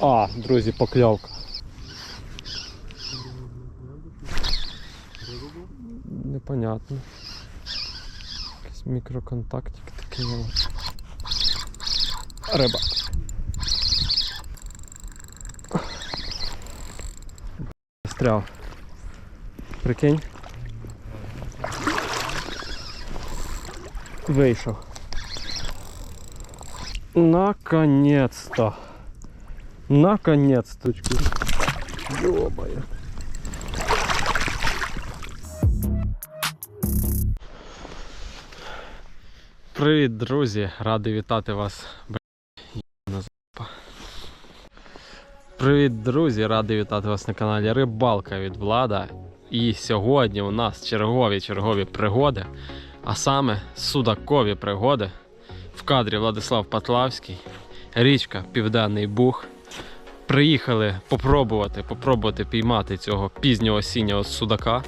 А, друзі, покльовка. Непонятно. Якийсь мікроконтактик такий. Риба. Стряв. Прикинь. Вийшов. Наконец-то. Наконец-то. Ёбая. Привіт, друзі! Радий вітати вас. Привіт, друзі! Радий вітати вас на каналі Рибалка від Влада. І сьогодні у нас чергові чергові пригоди, а саме судакові пригоди. В кадрі Владислав Патлавський, річка Південний Буг. Приїхали попробувати, попробувати піймати цього пізнього осіннього судака.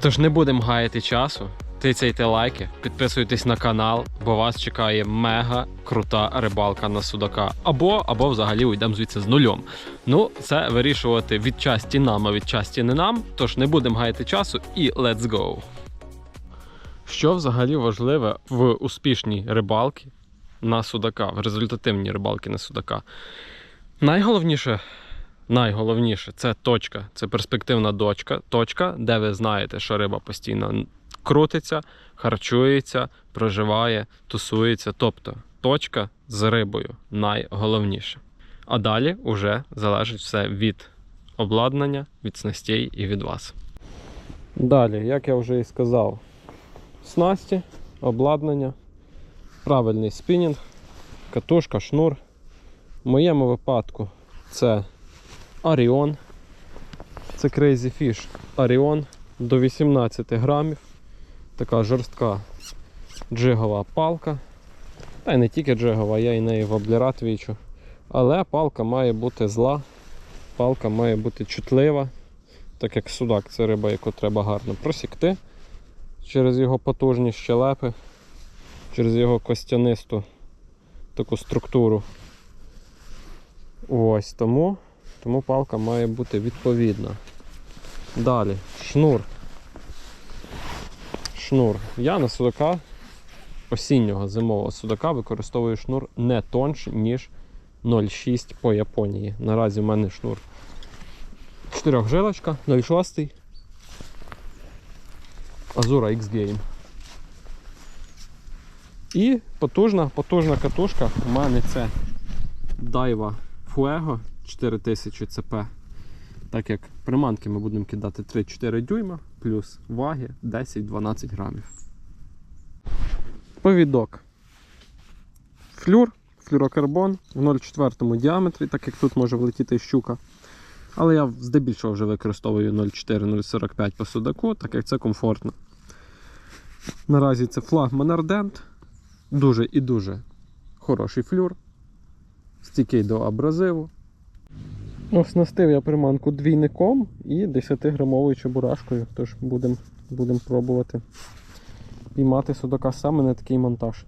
Тож не будемо гаяти часу. Тицяйте лайки, підписуйтесь на канал, бо вас чекає мега крута рибалка на судака. Або, або взагалі уйдемо звідси з нульом. Ну, це вирішувати від часті нам, а від часті не нам. Тож не будемо гаяти часу і let's go. Що взагалі важливе в успішній рибалці на судака, в результативній рибалці на судака? Найголовніше, найголовніше це точка, це перспективна дочка, точка, де ви знаєте, що риба постійно крутиться, харчується, проживає, тусується. Тобто точка з рибою найголовніше. А далі вже залежить все від обладнання, від снастей і від вас. Далі, як я вже і сказав, снасті, обладнання, правильний спінінг, катушка, шнур. В моєму випадку це Оріон. Це Crazy Fish Оріон до 18 грамів. Така жорстка джигова палка. Та й не тільки джигова, я і нею воблерат вічу. Але палка має бути зла, палка має бути чутлива, так як судак це риба, яку треба гарно просікти через його потужні щелепи, через його костянисту таку структуру. Ось тому, тому палка має бути відповідна. Далі, шнур. Шнур. Я на судака осіннього зимового судака використовую шнур не тонш, ніж 0,6 по Японії. Наразі в мене шнур 4 жилочка, 0,6. Азура X Game. І потужна, потужна катушка. У мене це Daiwa Fuego 4000 CP. Так як приманки ми будемо кидати 3-4 дюйма, плюс ваги 10-12 грамів. Повідок. Флюр, флюрокарбон в 0,4 діаметрі, так як тут може влетіти щука. Але я здебільшого вже використовую 0,4-0,45 по судаку, так як це комфортно. Наразі це флагман Ardent. Дуже і дуже хороший флюр. Стійкий до абразиву. Оснастив я приманку двійником і 10-грамовою чебурашкою. Тож будемо будем пробувати піймати судака саме на такий монтаж.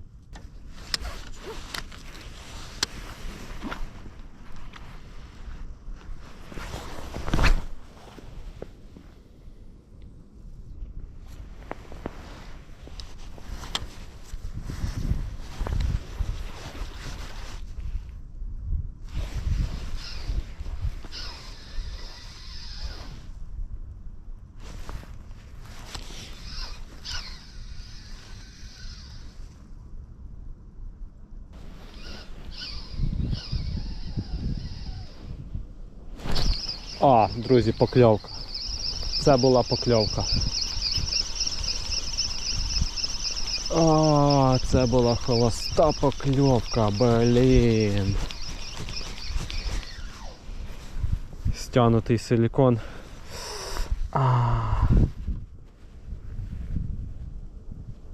А, друзі, покльовка. Це була покльовка. А, це була холоста покльовка, блін. Стянутий силікон. А.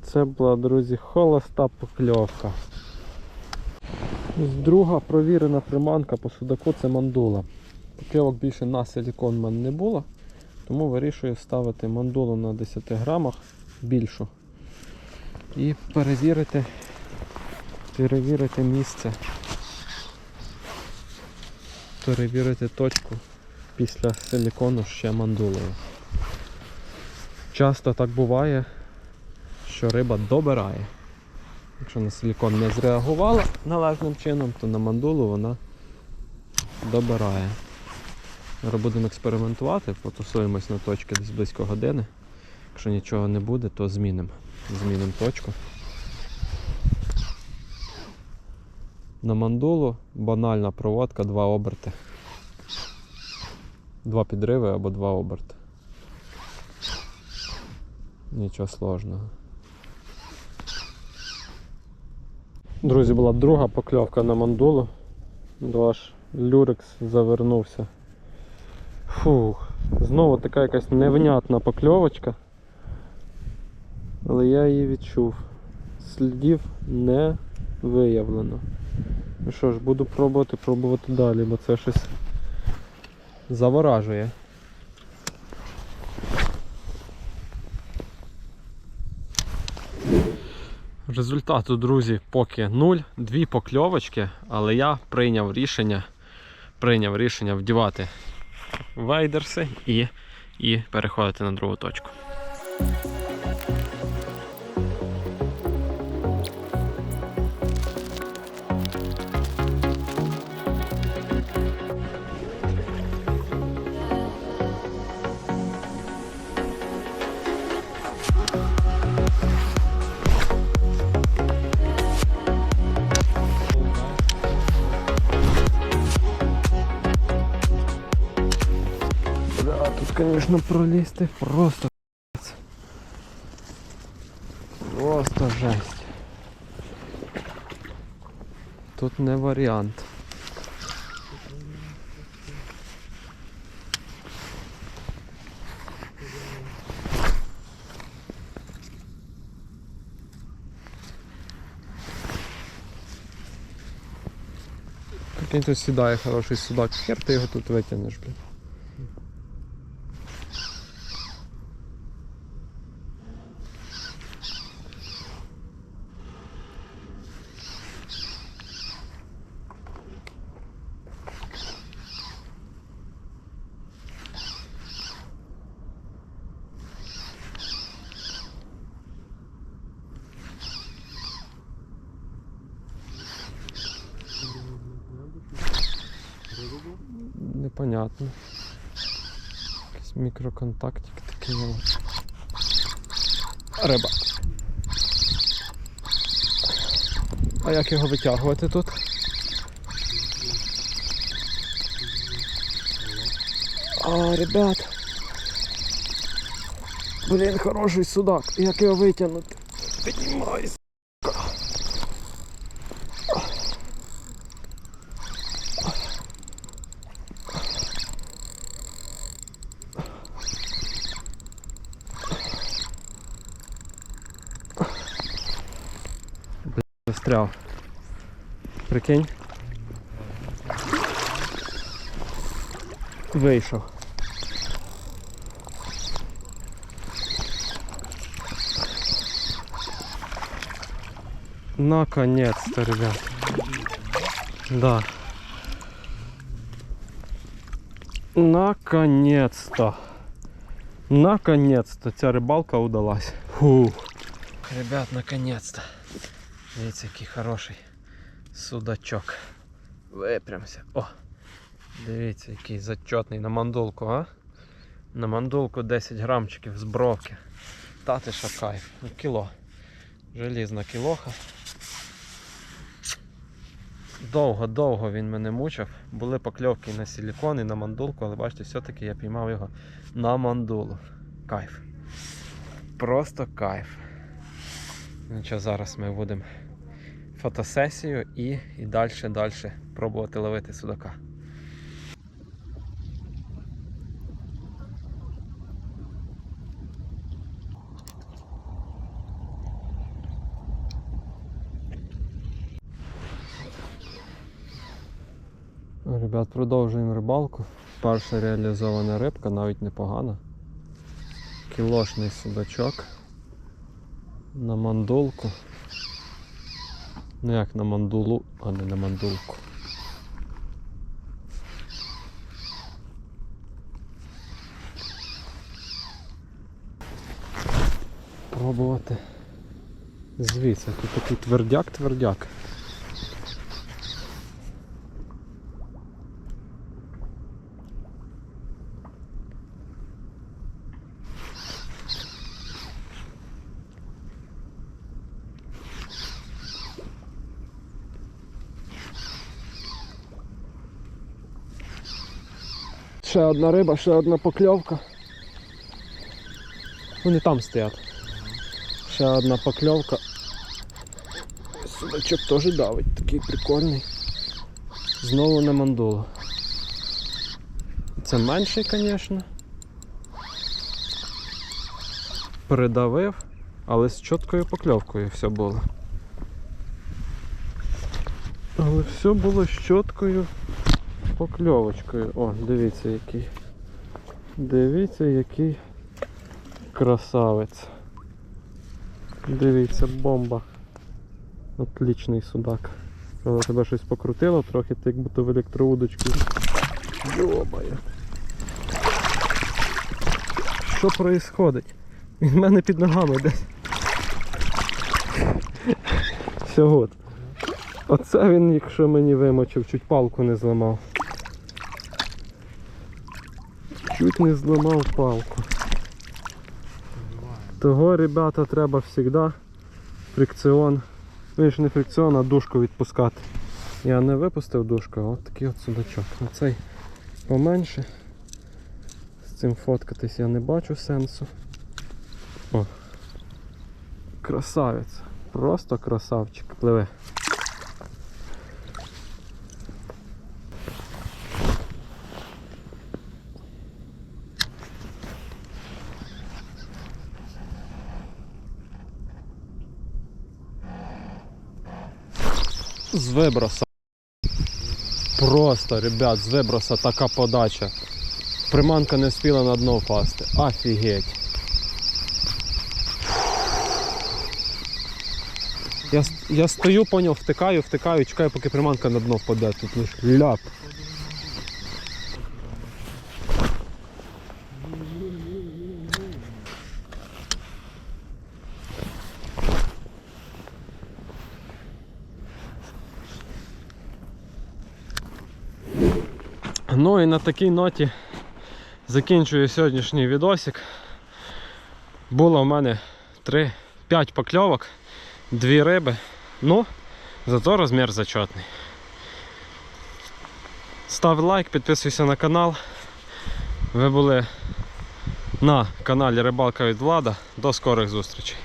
Це була, друзі, холоста покльовка. Друга провірена приманка по судаку це мандула. Покльовок більше на силікон в мене не було, тому вирішую ставити мандулу на 10 грамах більшу. І перевірити, перевірити місце. перевірити точку після силікону ще мандулою. Часто так буває, що риба добирає. Якщо на силікон не зреагувала належним чином, то на мандулу вона добирає. Зараз будемо експериментувати, потусуємось на точки десь близько години. Якщо нічого не буде, то змінимо. Змінимо точку. На мандулу банальна проводка, два оберти. Два підриви або два оберти. Нічого сложного. Друзі, була друга покльовка на мандулу. Ваш люрекс завернувся. Фух, знову така якась невнятна покльовочка. Але я її відчув. Слідів не виявлено. Ну що ж, буду пробувати, пробувати далі, бо це щось заворажує. Результату, друзі, поки нуль, дві покльовочки, але я прийняв рішення, прийняв рішення вдівати вейдерси і, і переходити на другу точку. Конечно, пролізти просто. Просто жесть. Тут не варіант. Прикинь, тут сідає хороший судак. Хер ти його тут витягнеш, блін. Непонятно. Якийсь мікроконтактик такий. Риба. А як його витягувати тут? А, ребят. Блін, хороший судак. Як його витягнути? Піднімайся. Застряв. Прикинь. Вийшов. Наконец-то, ребят. Да. Наконец-то. Наконец-то ця рибалка удалась. Фух. Ребят, наконец-то. Дивіться, який хороший судачок. Випрямся. О! Дивіться, який зачетний на мандулку, а? На мандулку 10 грамчиків з бровки. Та ти що кайф. Ну, кіло. Желізна кілоха. Довго-довго він мене мучив. Були покльовки на силікон, і на мандулку, але бачите, все-таки я піймав його на мандулу. Кайф. Просто кайф. Ну зараз ми будемо фотосесію і, і далі далі пробувати ловити судака. Ребят, продовжуємо рибалку. Перша реалізована рибка, навіть непогана. Кілошний судачок на мандолку. Ну як на мандулу, а не на мандулку. Пробувати звідси, тут такий твердяк-твердяк. Ще одна риба, ще одна покльовка. Вони там стоять. Ще одна покльовка. Судачок теж давить, такий прикольний. Знову на мандулу. Це менший, звісно. Придавив, але з чіткою покльовкою все було. Але все було з чіткою покльовочкою. О, дивіться який. Дивіться який красавець. Дивіться, бомба. Отличний судак. Правда, тебе щось покрутило трохи, ти як будто в електроудочку. Йобає. Що происходить? Він в мене під ногами десь. Всього. Оце він, якщо мені вимочив, чуть палку не зламав. Чуть не зламав палку. Того, ребята, треба завжди фрикціон. Ну, ж не фрикціон, а дужку відпускати. Я не випустив дужку, а от такий от судачок. Оцей поменше. З цим фоткатись я не бачу сенсу. О. Красавець. Просто красавчик. Пливе. З виброса. Просто, ребят, з виброса така подача. Приманка не встигла на дно впасти. Офігеть. Я, я стою, поняв, втикаю, втикаю, чекаю, поки приманка на дно впаде. Тут лиш ляп. Ну і на такій ноті закінчую сьогоднішній відосик. Було в мене 3, 5 покльовок, 2 риби. Ну, зато розмір зачетний. Став лайк, підписуйся на канал. Ви були на каналі Рибалка від Влада. До скорих зустрічей.